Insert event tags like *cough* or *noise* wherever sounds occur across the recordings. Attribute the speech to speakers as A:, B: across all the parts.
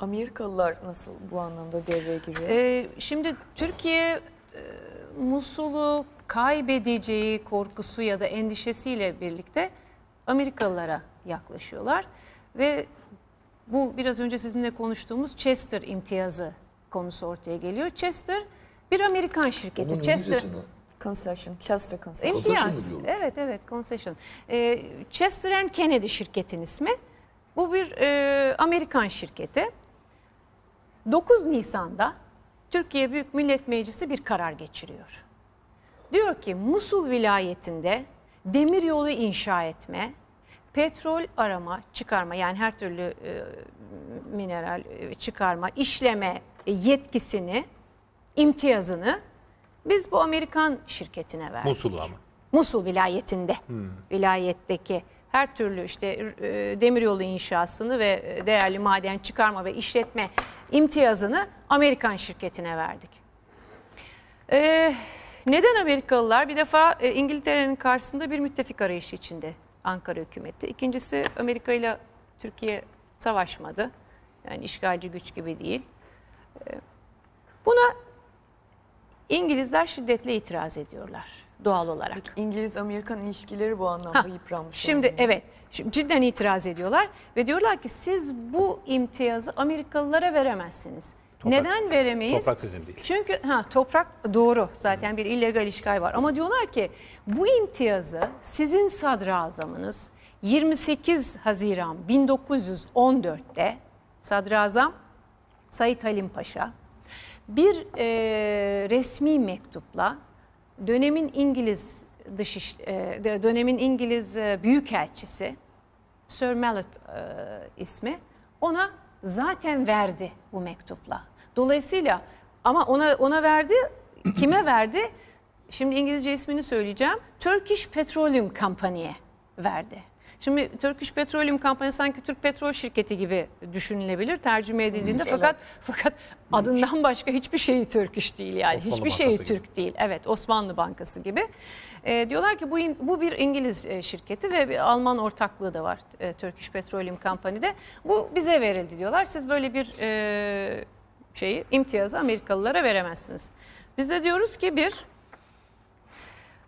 A: Amerikalılar nasıl bu anlamda devreye giriyor?
B: Ee, şimdi Türkiye e, Musul'u kaybedeceği korkusu ya da endişesiyle birlikte Amerikalılara yaklaşıyorlar ve bu biraz önce sizinle konuştuğumuz Chester imtiyazı konusu ortaya geliyor. Chester bir Amerikan şirketi.
C: Onun
B: Chester?
A: Concession, Chester Concession.
B: İmtiyaz. Evet evet concession. Ee, Chester and Kennedy şirketin ismi. Bu bir e, Amerikan şirketi. 9 Nisan'da Türkiye Büyük Millet Meclisi bir karar geçiriyor. Diyor ki Musul vilayetinde demir yolu inşa etme, petrol arama, çıkarma yani her türlü e, mineral e, çıkarma, işleme yetkisini, imtiyazını biz bu Amerikan şirketine verdik.
D: Musul'u ama.
B: Musul vilayetinde, vilayetteki her türlü işte e, demiryolu inşasını ve e, değerli maden çıkarma ve işletme imtiyazını Amerikan şirketine verdik. Ee, neden Amerikalılar? Bir defa e, İngiltere'nin karşısında bir müttefik arayışı içinde Ankara hükümeti. İkincisi Amerika ile Türkiye savaşmadı. Yani işgalci güç gibi değil. Ee, buna İngilizler şiddetle itiraz ediyorlar doğal olarak.
A: İngiliz-Amerikan ilişkileri bu anlamda
B: Ha,
A: yıpranmış.
B: Şimdi
A: yani.
B: evet şimdi cidden itiraz ediyorlar ve diyorlar ki siz bu imtiyazı Amerikalılara veremezsiniz.
D: Toprak-
B: Neden veremeyiz?
D: Toprak sizin değil.
B: Çünkü ha toprak doğru zaten bir illegal işgal var ama diyorlar ki bu imtiyazı sizin sadrazamınız 28 Haziran 1914'te sadrazam Said Halim Paşa bir e, resmi mektupla dönemin İngiliz dış e, dönemin İngiliz e, büyükelçisi Sir Mallet e, ismi ona zaten verdi bu mektupla. Dolayısıyla ama ona ona verdi kime *clears throat* verdi? Şimdi İngilizce ismini söyleyeceğim. Turkish Petroleum Company'ye verdi. Şimdi Turkish Petroleum Company sanki Türk petrol şirketi gibi düşünülebilir tercüme edildiğinde fakat fakat adından başka hiçbir şeyi Turkish değil yani
D: Osmanlı
B: hiçbir şeyi
D: gibi.
B: Türk değil. Evet Osmanlı Bankası gibi. E, diyorlar ki bu bu bir İngiliz e, şirketi ve bir Alman ortaklığı da var e, Turkish Petroleum Company'de. Bu bize verildi diyorlar. Siz böyle bir e, şeyi imtiyazı Amerikalılara veremezsiniz. Biz de diyoruz ki bir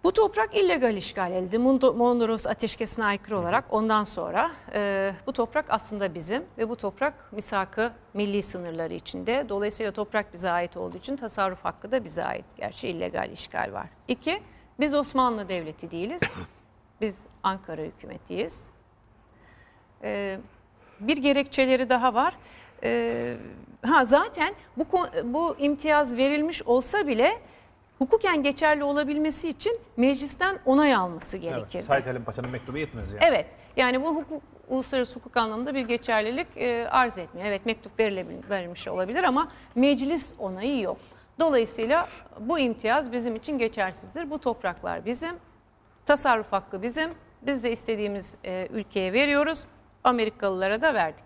B: bu toprak illegal işgal edildi. Mondros Ateşkesi'ne aykırı olarak ondan sonra e, bu toprak aslında bizim ve bu toprak misakı milli sınırları içinde. Dolayısıyla toprak bize ait olduğu için tasarruf hakkı da bize ait. Gerçi illegal işgal var. İki, biz Osmanlı Devleti değiliz. *coughs* Biz Ankara hükümetiyiz. E, bir gerekçeleri daha var. E, ha zaten bu bu imtiyaz verilmiş olsa bile hukuken geçerli olabilmesi için meclisten onay alması
D: Evet,
B: gerekir.
D: Said Halim Paşa'nın mektubu yetmez yani.
B: Evet. Yani bu hukuk uluslararası hukuk anlamında bir geçerlilik e, arz etmiyor. Evet mektup verilmiş olabilir ama meclis onayı yok. Dolayısıyla bu imtiyaz bizim için geçersizdir. Bu topraklar bizim. Tasarruf hakkı bizim. Biz de istediğimiz e, ülkeye veriyoruz. Amerikalılara da verdik.